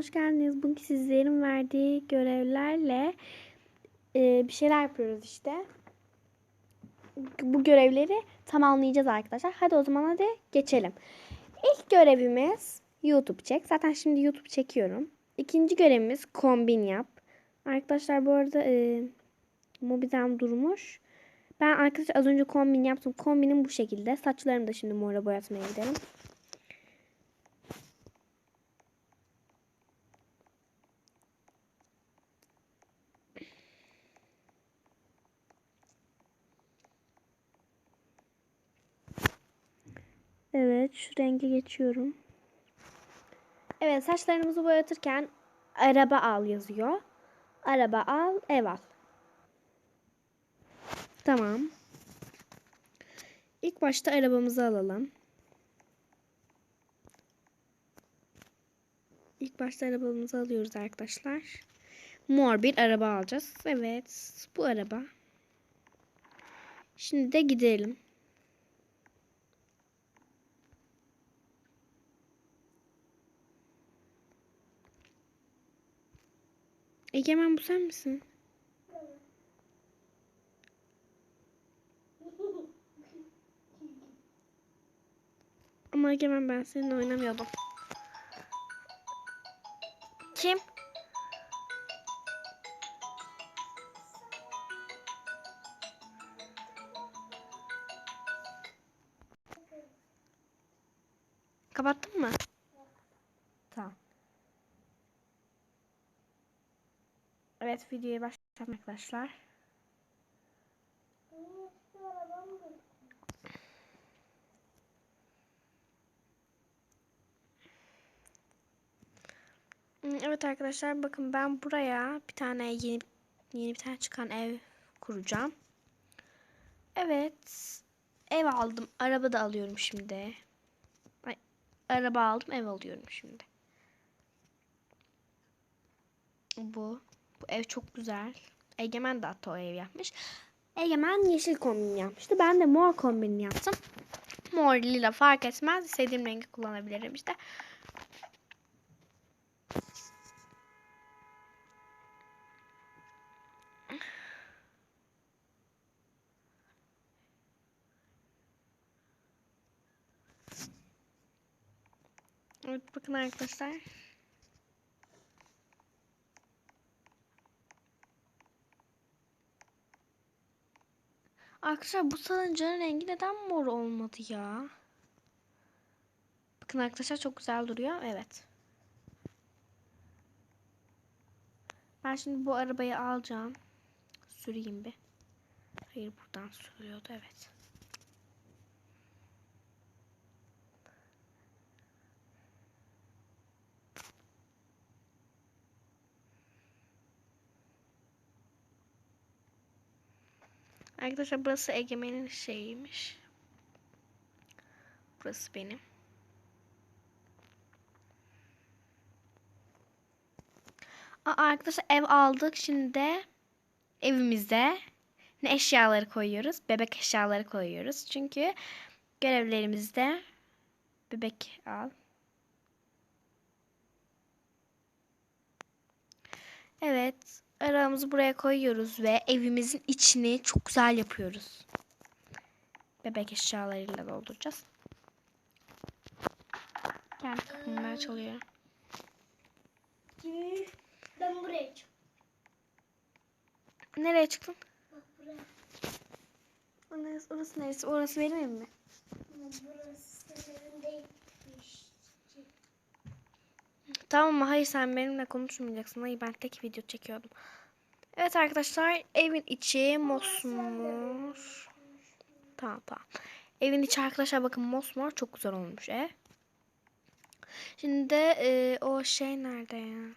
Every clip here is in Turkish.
hoş geldiniz. Bugün sizlerin verdiği görevlerle e, bir şeyler yapıyoruz işte. Bu görevleri tamamlayacağız arkadaşlar. Hadi o zaman hadi geçelim. İlk görevimiz YouTube çek. Zaten şimdi YouTube çekiyorum. İkinci görevimiz kombin yap. Arkadaşlar bu arada e, mobilden durmuş. Ben arkadaşlar az önce kombin yaptım. Kombinim bu şekilde. Saçlarımı da şimdi mora boyatmaya gidelim. Evet şu rengi geçiyorum. Evet saçlarımızı boyatırken araba al yazıyor. Araba al ev al. Tamam. İlk başta arabamızı alalım. İlk başta arabamızı alıyoruz arkadaşlar. Mor bir araba alacağız. Evet bu araba. Şimdi de gidelim. Egemen bu sen misin? Ama Egemen ben seninle oynamıyordum. Kim? Evet videoya başlayalım arkadaşlar. Hmm, Evet arkadaşlar bakın ben buraya bir tane yeni yeni bir tane çıkan ev kuracağım. Evet. Ev aldım. Araba da alıyorum şimdi. Ay, araba aldım, ev alıyorum şimdi. Bu. Bu ev çok güzel. Egemen de hatta o ev yapmış. Egemen yeşil kombin yapmıştı. Ben de mor kombin yaptım. Mor lila fark etmez. İstediğim rengi kullanabilirim işte. Evet bakın arkadaşlar. Arkadaşlar bu salıncağın rengi neden mor olmadı ya? Bakın arkadaşlar çok güzel duruyor. Evet. Ben şimdi bu arabayı alacağım. Süreyim bir. Hayır buradan sürüyordu evet. Arkadaşlar burası Egemen'in şeyiymiş. Burası benim. Aa, arkadaşlar ev aldık. Şimdi de evimizde ne eşyaları koyuyoruz? Bebek eşyaları koyuyoruz. Çünkü görevlerimizde bebek al. Evet. Arabamızı buraya koyuyoruz ve evimizin içini çok güzel yapıyoruz. Bebek eşyalarıyla dolduracağız. Gel kapımlar çalıyor. Ben buraya çıktım. Nereye çıktın? Bak buraya. Orası, orası neresi? Orası benim mi? Burası senin değilmiş. Tamam mı? Hayır sen benimle konuşmayacaksın. Hayır ben tek video çekiyordum. Evet arkadaşlar evin içi mosmor. Tamam tamam. Evin içi arkadaşlar bakın mosmor çok güzel olmuş ev. Şimdi de e, o şey nerede ya?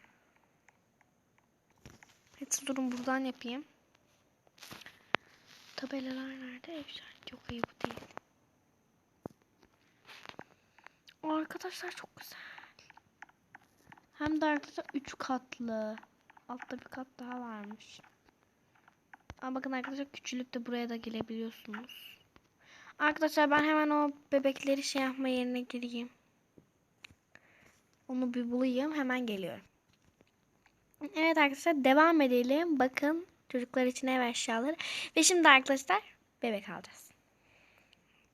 Hadi durun buradan yapayım. Tabelalar nerede? Ev şarkı yok iyi bu değil. Arkadaşlar çok güzel. Hem de arkadaşlar 3 katlı. Altta bir kat daha varmış. Ama bakın arkadaşlar küçülüp de buraya da gelebiliyorsunuz. Arkadaşlar ben hemen o bebekleri şey yapma yerine gireyim. Onu bir bulayım hemen geliyorum. Evet arkadaşlar devam edelim. Bakın çocuklar için ev eşyaları. Ve şimdi arkadaşlar bebek alacağız.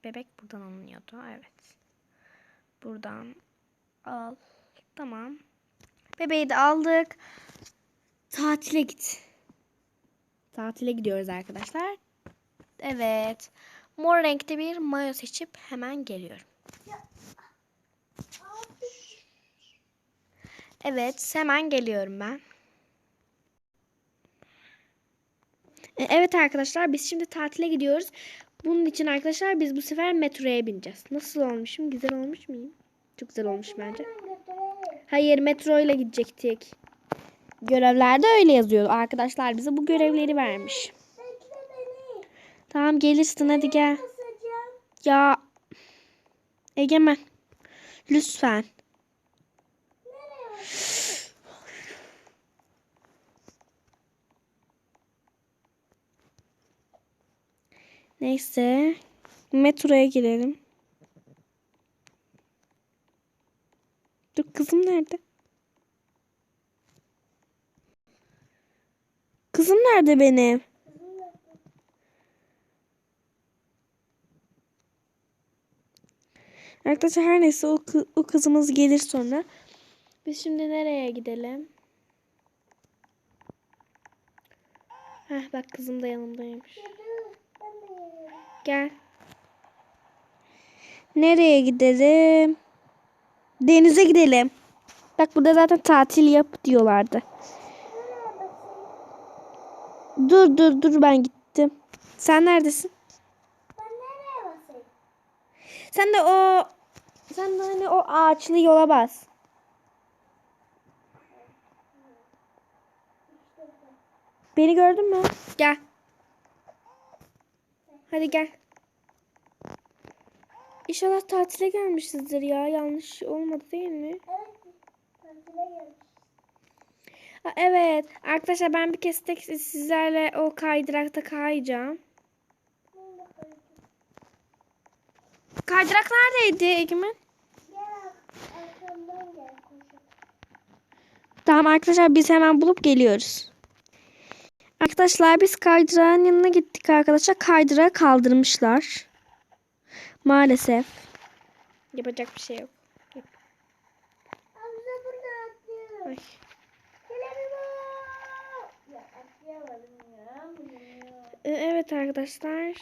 Bebek buradan alınıyordu. Evet. Buradan al. Tamam. Bebeği de aldık. Tatile git. Tatile gidiyoruz arkadaşlar. Evet. Mor renkte bir mayo seçip hemen geliyorum. Evet, hemen geliyorum ben. E, Evet arkadaşlar, biz şimdi tatile gidiyoruz. Bunun için arkadaşlar biz bu sefer metroya bineceğiz. Nasıl olmuşum? Güzel olmuş muyum? Çok güzel olmuş bence. Hayır, metro ile gidecektik. Görevlerde öyle yazıyordu. Arkadaşlar bize bu görevleri vermiş. Tamam gelirsin hadi gel. Ya Egemen. Lütfen. Neyse. Metroya girelim. Dur kızım nerede? Kızım nerede benim? Arkadaşlar her neyse o, o kızımız gelir sonra. Biz şimdi nereye gidelim? Heh bak kızım da yanımdaymış. Gel. Nereye gidelim? Denize gidelim. Bak burada zaten tatil yap diyorlardı. Dur dur dur ben gittim. Sen neredesin? Ben nereye basayım? Sen de o sen de hani o ağaçlı yola bas. Beni gördün mü? Gel. Hadi gel. İnşallah tatile gelmişizdir ya. Yanlış olmadı değil mi? Evet. Evet. Arkadaşlar ben bir kez tek sizlerle o kaydırakta kayacağım. Kaydırak neredeydi Egemen? Tamam arkadaşlar biz hemen bulup geliyoruz. Arkadaşlar biz kaydırağın yanına gittik arkadaşlar. Kaydırağı kaldırmışlar. Maalesef. Yapacak bir şey yok. Ay. Gelemiyorum. Ya atlayamadım ya. Ee, Evet arkadaşlar.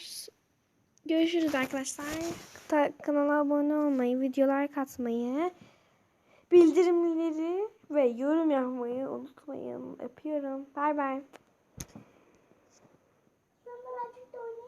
Görüşürüz arkadaşlar. Kanala abone olmayı, videolar katmayı, bildirimleri ve yorum yapmayı unutmayın. Öpüyorum. Bay bay.